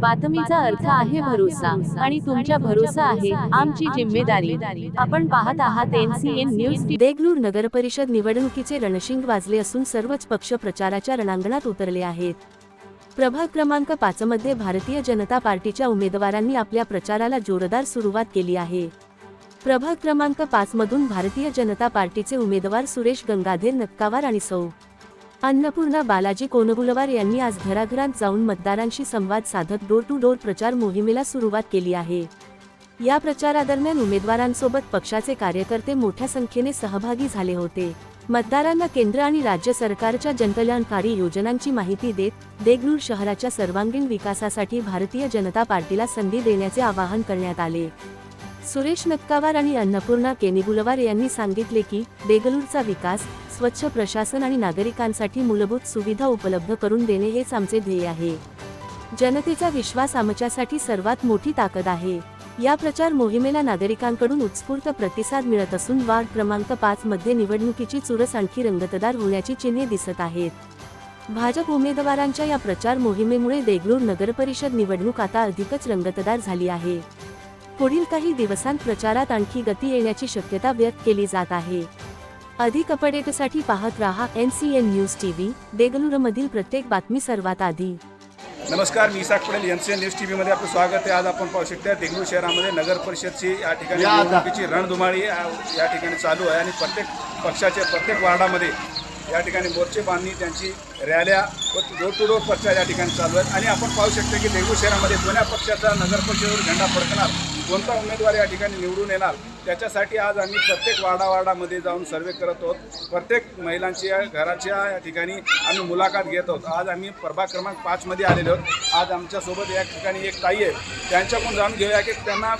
बातमीचा अर्थ आहे भरोसा आणि तुमच्या भरोसा आहे आमची जिम्मेदारी. आपण पाहत आहात एनसीएन न्यूज. देगलूर नगर परिषद निवडणुकीचे रणशिंग वाजले असून सर्वच पक्ष प्रचाराच्या रणांगणात उतरले आहेत. प्रभाग क्रमांक पाच मध्ये भारतीय जनता पार्टीच्या उमेदवारांनी आपल्या प्रचाराला जोरदार सुरुवात केली आहे. प्रभाग क्रमांक पाच मधून भारतीय जनता पार्टीचे उमेदवार सुरेश गंगाधर नक्कावार आणि सौ. अन्नपूर्णा बालाजी कोनगुलवार यांनी आज घराघरात जाऊन मतदारांशी संवाद साधत डोर टू डोर प्रचार मोहिमेला सुरुवात केली आहे. या प्रचारादरम्यान उमेदवारांसोबत पक्षाचे कार्यकर्ते मोठ्या संख्येने सहभागी झाले होते. मतदारांना केंद्र आणि राज्य सरकारच्या जनकल्याणकारी योजनांची माहिती देत देगलूर शहराच्या सर्वांगीण विकासासाठी भारतीय जनता पार्टीला संधी देण्याचे आवाहन करण्यात आले. सुरेश नक्कावार आणि अन्नपूर्णा केनिगुलवार यांनी सांगितले की देगलूरचा विकास स्वच्छ प्रशासन आणि नागरिकांसाठी मूलभूत सुविधा उपलब्ध करून देणे हेच आमचे ध्येय आहे. जनतेचा विश्वास आमच्यासाठी सर्वात मोठी ताकद आहे. या प्रचार मोहिमेला नागरिकांकडून उत्स्फूर्त प्रतिसाद मिळत असून वार्ड क्रमांक पाच मध्ये निवडणुकीची चुरस आणखी रंगतदार होण्याची चिन्हे दिसत आहेत. भाजप उमेदवारांच्या या प्रचार मोहिमेमुळे देगलूर नगरपरिषद निवडणूक आता अधिकच रंगतदार झाली आहे. पुढील काही दिवसांत प्रचारात आणखी गती येण्याची शक्यता व्यक्त केली जात आहे. अधिक अपडेटसाठी पाहत रहा N C N news TV देगलूरमधील प्रत्येक बातमी सर्वात आधी. नमस्कार मी Isak Patel N C N news T व्हीमध्ये आपलं स्वागत आहे. आज आपण पाहू शकता देगलूर शहरामध्ये नगर परिषदची या ठिकाणी निवडणुकीची रणधुमाळी या या ठिकाणी चालू आहे आणि प्रत्येक पक्षाच्या प्रत्येक वार्डामध्ये या ठिकाणी मोर्चे बांधणी त्यांची रॅल्या व डोर टू डोर प्रचार या ठिकाणी चालू आहेत. आणि आपण पाहू शकतो की देगलूर शहरामध्ये कोण्या पक्षाचा नगर परिषदेवर झेंडा फडकणार कोणता उमेदवार या ठिकाणी निवडून येणार त्याच्यासाठी आज आम्ही प्रत्येक वार्डा जाऊन सर्वे करत आहोत. प्रत्येक महिलांच्या घराच्या या ठिकाणी आम्ही मुलाखत घेत आहोत. आज आम्ही प्रभाग क्रमांक पाचमध्ये आलेलो आहोत. आज आमच्यासोबत या ठिकाणी एक ताई आहे. त्यांच्याकडून जाणून घेऊया की त्यांना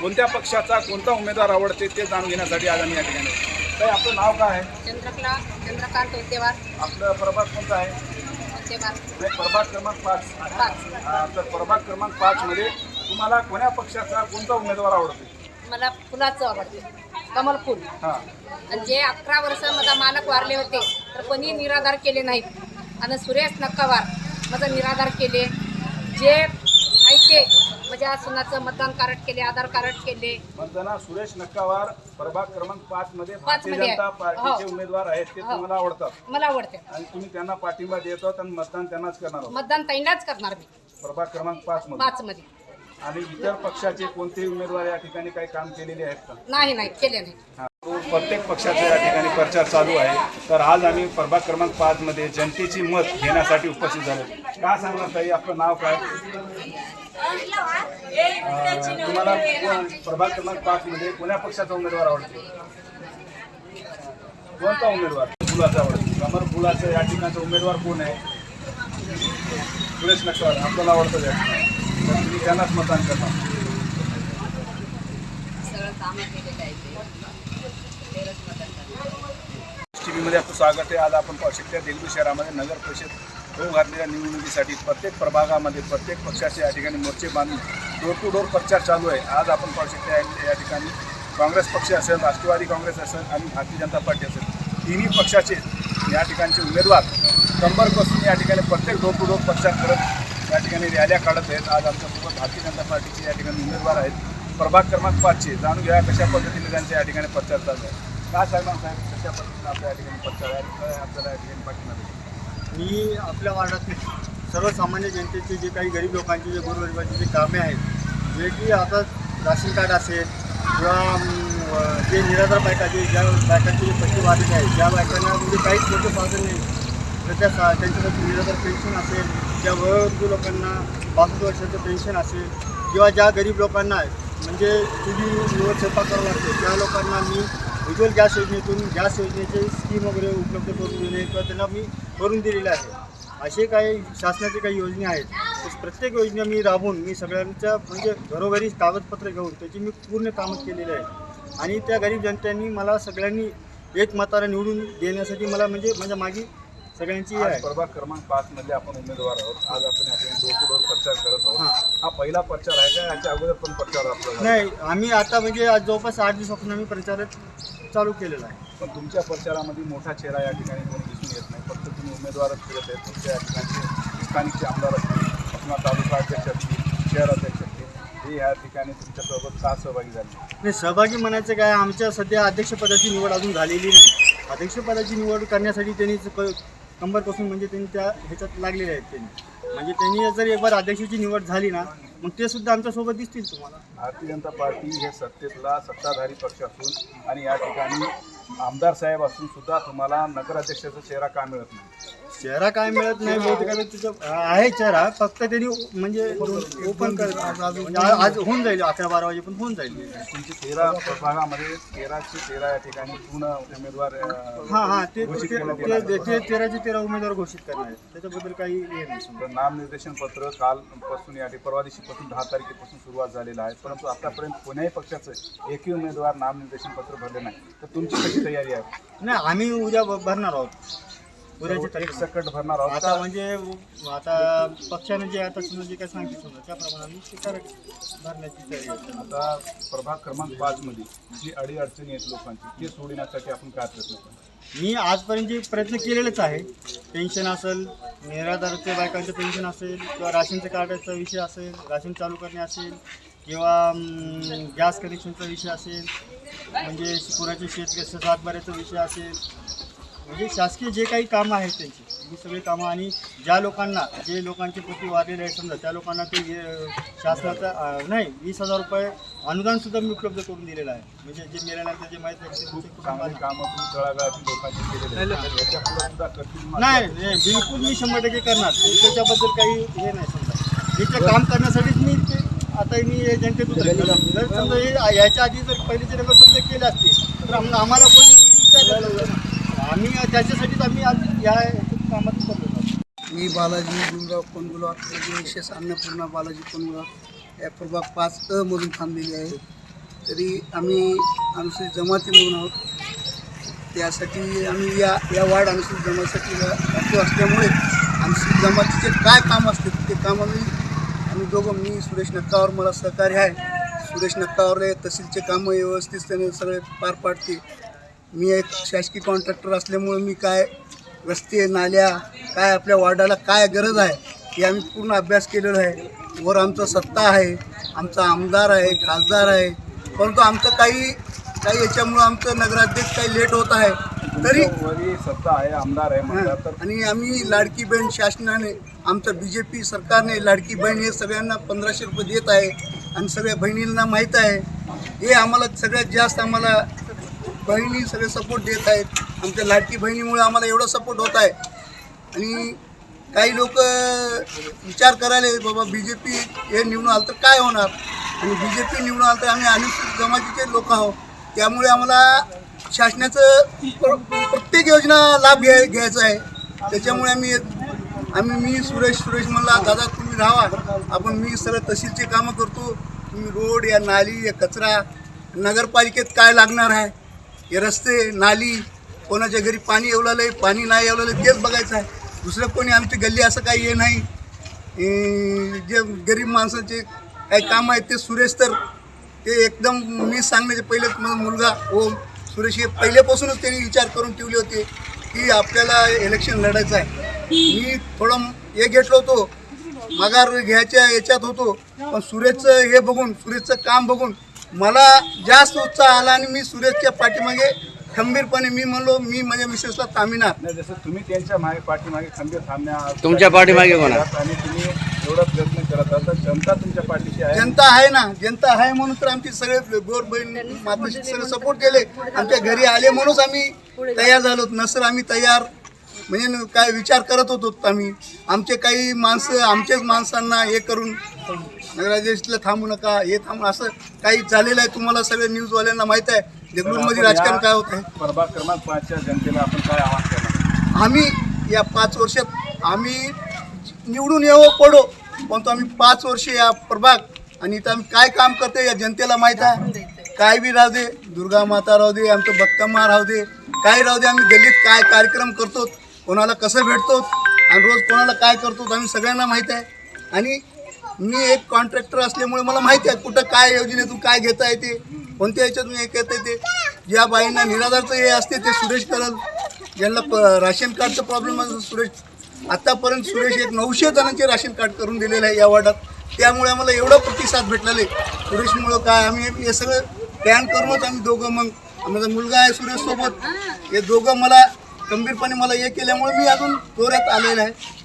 कोणत्या पक्षाचा कोणता उमेदवार आवडते ते जाणून घेण्यासाठी आज आम्ही या ठिकाणी तर ताई आपलं नाव काय आहे? चंद्रकला. चंद्रकांत होतेवार आपलं प्रभाग कोणता आहे? होतेवार नाही, प्रभाग क्रमांक पाच. पाच. हा, तर प्रभाग क्रमांक पाचमध्ये तुम्हाला कोण्या पक्षाचा कोणता उमेदवार आवडते? मला फुलाचं आवडते. कमल फुल. हां. आणि जे अकरा वर्ष माझा मालक वारले होते तर कोणी निराधार केले नाहीत. आणि सुरेश नक्कावार माझं निराधार केले. जे आहे ते माझ्या सुनाचं मतदान कार्ड केले आधार कार्ड केले. मतदाना सुरेश नक्कावार प्रभाग क्रमांक पाच मध्ये भारतीयमध्ये. जनता पार्टीचे हो. उमेदवार आहेत ते हो. तुम्हाला आवडतात. मला आवडते. आणि तुम्ही त्यांना पाठिंबा देत आहात आणि मतदान त्यांनाच करणार आहोत. मतदान ताईंनाच करणार मी. प्रभाग क्रमांक पाच मध्ये. पाच मध्ये. आणि इतर पक्षाचे कोणतेही उमेदवार या ठिकाणी काही काम केलेले आहेत का? नाही नाही केले नाही. हा. प्रत्येक पक्षाचा या ठिकाणी प्रचार चालू आहे. तर आज आम्ही प्रभाग क्रमांक पाच मध्ये जनतेची मत घेण्यासाठी उपस्थित झालो. काय सांगणार ताई आपलं नाव काय? तुम्हाला प्रभाग क्रमांक पाच मध्ये कोण्या पक्षाचा उमेदवार आवडतो? कोणता उमेदवार? फुलाचा आवडतो. कमर फुलाचा या ठिकाणचा उमेदवार कोण आहे? सुरेश नक्षवार आपल्याला आवडतो त्या ठिकाणी. तर तुम्ही त्यांनाच मतदान करणार आपलं स्वागत आहे. आज आपण पाहू शकता शहरामध्ये नगर परिषद होऊ घातलेल्या निवडणुकीसाठी प्रत्येक प्रभागामध्ये प्रत्येक पक्षाचे या ठिकाणी मोर्चे बांधून डोर टू डोर प्रचार चालू आहे. आज आपण पाहू शकता या- या ठिकाणी काँग्रेस पक्ष असेल राष्ट्रवादी काँग्रेस असेल आणि भारतीय जनता पार्टी असेल. तिन्ही पक्षाचे या ठिकाणचे उमेदवार कंबरपासून या ठिकाणी प्रत्येक डोर टू डोर प्रचार करत या ठिकाणी रॅल्या काढत आहेत. आज आमच्यासोबत भारतीय जनता पार्टीचे या ठिकाणी उमेदवार आहेत. प्रभाग क्रमांक पाचशे जाणून घ्या कशा पद्धतीने त्यांचा या ठिकाणी प्रचार चालू आहे. काय साहेबांसाहेब कशा पद्धतीने आपल्या या ठिकाणी प्रचार आहे? आपल्याला या ठिकाणी पाठिंबा मी आपल्या वार्डातील सर्वसामान्य जनतेचे जे काही गरीब लोकांचे जे गोरगरिबांची जे कामे आहेत जे की आता राशन कार्ड असेल किंवा जे निराधार बायकाचे ज्या बायकांचे जे पैसे वाढलेले आहेत ज्या बायकांना म्हणजे काहीच मोठं साधन नाही. तर त्या सा त्यांच्यासाठी निराधार पेन्शन असेल ज्या वयोवृद्ध लोकांना बासष्ट वर्षाचं पेन्शन असेल किंवा ज्या गरीब लोकांना म्हणजे चुलीवर स्वयंपाक करावं लागते त्या लोकांना मी उज्ज्वल गॅस योजनेतून गॅस योजनेचे स्कीम वगैरे उपलब्ध करून देणे किंवा त्यांना मी करून दिलेले आहे. असे काही शासनाचे काही योजना आहेत. तर प्रत्येक योजना मी राबवून मी सगळ्यांच्या म्हणजे घरोघरी कागदपत्र घेऊन त्याची मी पूर्ण कामं केलेले आहे आणि त्या गरीब जनतेने मला सगळ्यांनी एक मताला निवडून देण्यासाठी मला म्हणजे माझ्या मागे सगळ्यांची हे आज आहे. प्रभाग क्रमांक पाच मध्ये आपण उमेदवार आहोत. आज आपण ठिकाणी डोर टू डोर प्रचार करत आहोत. हां. हा पहिला प्रचार आहे का? याच्या अगोदर पण प्रचार आपला झाला? नाही आम्ही आता म्हणजे आज जवळपास आठ दिवसापासून आम्ही प्रचार चालू केलेला आहे. पण तुमच्या प्रचारामध्ये मोठा चेहरा या ठिकाणी कोणी दिसून येत नाही. फक्त तुम्ही उमेदवारच फिरत आहेत. तुमच्या या ठिकाणचे स्थानिकचे आमदार असतील किंवा तालुका अध्यक्ष असतील शहराध्यक्ष होते हे या ठिकाणी तुमच्यासोबत का सहभागी झाले? नाही सहभागी म्हणायचं काय? आमच्या सध्या अध्यक्षपदाची निवड अजून झालेली नाही. अध्यक्षपदाची निवड करण्यासाठी त्यांनी क- कंबरपासून म्हणजे त्यांनी त्या ह्याच्यात लागलेले आहेत त्यांनी. म्हणजे त्यांनी जर एक बार अध्यक्षाची निवड झाली ना मग ते सुद्धा आमच्यासोबत दिसतील तुम्हाला. भारतीय जनता पार्टी हे सत्तेतला सत्ताधारी पक्ष असून आणि या ठिकाणी आमदार साहेब असून सुद्धा तुम्हाला नगराध्यक्षाचा चेहरा का मिळत नाही? चेहरा काय मिळत नाही बहुतेक आता तिचं आहे चेहरा फक्त त्यांनी म्हणजे ओपन कर म्हणजे आज होऊन जाईल अकरा बारा वाजेपर्यंत होऊन जाईल. तुमची तेरा प्रभागामध्ये तेराचे तेरा या ठिकाणी पूर्ण उमेदवार अं, हां हां ते घोषित ते- केलं ते गेलं. ते- ते तेराचे तेरा उमेदवार घोषित करणार आहेत. त्याच्याबद्दल काही हे नाही समजा तर नामनिर्देशन पत्र कालपासून या ठिकाणी परवा दिवशीपासून दहा तारखेपासून सुरुवात झालेलं आहे. परंतु आतापर्यंत कोण्याही पक्षाचं एकही उमेदवार नामनिर्देशन पत्र भरले नाही. तर तुमची कशी तयारी आहे? नाही आम्ही उद्या भ- भरणार आहोत. उद्याची एक सकट भरणार आहोत आता? म्हणजे आता पक्षाने जे आता समजा जे काय सांगितलं समजा त्याप्रमाणे आम्ही ते भरण्याची तयारी आहे. आता प्रभाग क्रमांक पाच मध्ये जी अडी अडचणी आहेत लोकांची ते सोडण्यासाठी आपण काय प्रयत्न करतो मी आजपर्यंत जे प्रयत्न केलेलेच आहे पेन्शन असेल निराधारच्या बायकांचं पेन्शन असेल किंवा राशनच्या कार्डाचा विषय असेल राशन चालू करणे असेल किंवा गॅस कनेक्शनचा विषय असेल म्हणजे पुराचे शेत सातबाऱ्याचा विषय असेल म्हणजे शासकीय जे काही कामं आहेत त्यांची ही सगळी कामं आणि ज्या लोकांना जे लोकांचे पती वारलेले आहेत समजा त्या लोकांना ते शासनाचा नाही वीस हजार रुपये अनुदान सुद्धा मी उपलब्ध करून दिलेलं आहे. म्हणजे जे मेल्यानंतर जे माहीत आहे खूप ते चांगली कामं तळागाळातील लोकांची मात्र नाही नाही. बिलकुल मी शंभर टक्के करणार. त्याच्याबद्दल काही हे नाही समजा. इथे काम करण्यासाठीच मी ते आता मी जनतेत उतरलेलो. जर समजा हे याच्या आधी जर पहिलेचे नगर समजा केले असते तर आम- आम्हाला कोणी विचारलं. आम्ही त्याच्यासाठीच आम्ही आज या कामात उतरलेलो आहोत. मी बालाजी भीमराव कोणगुला विशेष म्हणजे अन्नपूर्णा बालाजी कोणगुला या प्रभाग पाच अ मधून थांबलेली आहे. तरी आम्ही अनुसूचित जमाती म्हणून आहोत. त्यासाठी आम्ही या या वार्ड अनुसूचित जमातीसाठी राखीव असल्यामुळे अनुसूचित जमातीचे काय काम असते ते काम आम्ही आम्ही दोघं मी सुरेश नक्कावर मला सहकार्य आहे. सुरेश नक्कावर तहसीलचे कामं व्यवस्थित सगळे पार पाडते मी एक शासकीय कॉन्ट्रॅक्टर असल्यामुळे मी काय रस्ते नाल्या काय आपल्या वार्डाला काय गरज आहे हे आम्ही पूर्ण अभ्यास केलेला आहे. वर आमचं सत्ता आहे आमचा आमदार आहे खासदार आहे. परंतु आमचं काही काही याच्यामुळं आमचं नगराध्यक्ष काही लेट होत आहे. तरी वरी सत्ता आहे आमदार आहे आणि आम्ही लाडकी बहीण शासनाने आमचं बी जे पी सरकारने लाडकी बहीण हे सगळ्यांना पंधराशे रुपये देत आहे. आणि सगळ्या बहिणींना माहीत आहे. हे आम्हाला सगळ्यात जास्त आम्हाला बहिणी सगळे सपोर्ट देत आहेत. आमच्या लाडकी बहिणीमुळे आम्हाला एवढा सपोर्ट होत आहे. आणि काही लोक विचार करायला बाबा बी जे पी हे निवडून आलं तर काय होणार? आणि बी जे पी निवडून आलं तर आम्ही अनुसूचित जमातीचे लोक आहोत. त्यामुळे आम्हाला शासनाचं प्र- प्रत्येक योजना लाभ घ्याय घ्यायचा आहे. त्याच्यामुळे आम्ही आम्ही मी सुरेश सुरेश म्हणला दादा तुम्ही राहा. आपण मी सगळं तहसीलचे कामं करतो. तुम्ही रोड या नाली या कचरा नगरपालिकेत काय लागणार आहे? हे रस्ते नाली कोणाच्या घरी पाणी येवलेलं आहे पाणी नाही येवलेलं आहे, तेच बघायचं आहे. दुसरं कोणी आमची गल्ली असं काही हे नाही. जे गरीब माणसाचे काही काम आहेत ते सुरेश तर ते एकदम मी सांगण्याचे पहिलेच माझा मुलगा ओम सुरेश हे पहिल्यापासूनच त्यांनी विचार करून ठेवले होते की आपल्याला इलेक्शन लढायचं आहे. मी थोडं हे घेतलो होतो माघार घ्यायच्या याच्यात होतो पण सुरेशचं हे बघून सुरेशचं काम बघून मला जास्त उत्साह आला आणि मी सुरेशच्या पाठीमागे खंबीरपणे मी म्हणलो मी माझ्या मिसेसला थांबिणार नाही जसं तुम्ही त्यांच्या मागे पाठीमागे खंबीर थांबण्या तुमच्या पाठीमागे कोण आहे? आणि तुम्ही एवढा प्रयत्न करत आहात जनता तुमच्या पाठीशी आहे. जनता आहे ना जनता आहे म्हणून तर आमचे सगळे गोर बहीण माताशी सगळे सपोर्ट केले. आमच्या घरी आले म्हणूनच आम्ही तयार झालो. नसर आम्ही तयार म्हणजे न- काय विचार करत होतो आम्ही. आमचे काही माणसं आमच्याच माणसांना हे करून नगराध्यक्षला थांबू नका हे थांबू असं काही झालेलं आहे तुम्हाला सगळ्या न्यूजवाल्यांना माहीत आहे. देगलूरमध्ये राजकारण काय होत आहे प्रभाग क्रमांक पाचच्या जनतेला आपण काय आवाहन करणार? आम्ही या पाच वर्षात आम्ही निवडून येऊ पडो पण तो आम्ही पाच वर्ष या प्रभाग आणि इथं आम्ही काय काम करतो या जनतेला माहीत आहे? काय बी राहू दे दुर्गा माता राहू दे आमचं बक्कम्मा राहू दे काय राहू दे आम्ही गल्लीत काय कार्यक्रम करतो कोणाला कसं भेटतो आणि रोज कोणाला काय करतो आम्ही सगळ्यांना माहीत आहे. आणि मी एक कॉन्ट्रॅक्टर असल्यामुळे मला माहिती आहे कुठं काय योजनेतून काय घेता येते. कोणत्या याच्यातून हे घेता येते. ज्या बाईंना निराधारचं हे असते ते सुरेश करल. ज्यांना प राशन कार्डचं प्रॉब्लेम असतो सुरेश आत्तापर्यंत सुरेश एक नऊशे जणांचे राशन कार्ड करून दिलेलं आहे या वार्डात. त्यामुळे आम्हाला एवढा प्रतिसाद भेटलेले सुरेशमुळं काय आम्ही हे सगळं प्लॅन करूनच आम्ही दोघं मग माझा मुलगा आहे सुरेशसोबत. हे दोघं मला गंभीरपणे मला हे केल्यामुळे मी अजून जोरात आलेलं आहे.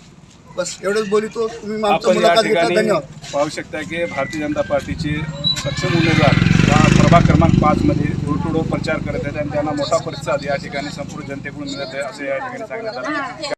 बस एवढंच बोलितो. तुम्ही आमचं आपण या मुलाखत घेतला ठिकाणी धन्यवाद. पाहू शकता की भारतीय जनता पार्टीचे सक्षम उमेदवार या प्रभाग क्रमांक पाच मध्ये डोर टू डोर प्रचार करत आहेत आणि त्यांना मोठा प्रतिसाद या ठिकाणी संपूर्ण जनतेकडून मिळत आहे असे या ठिकाणी सांगण्यात आलं.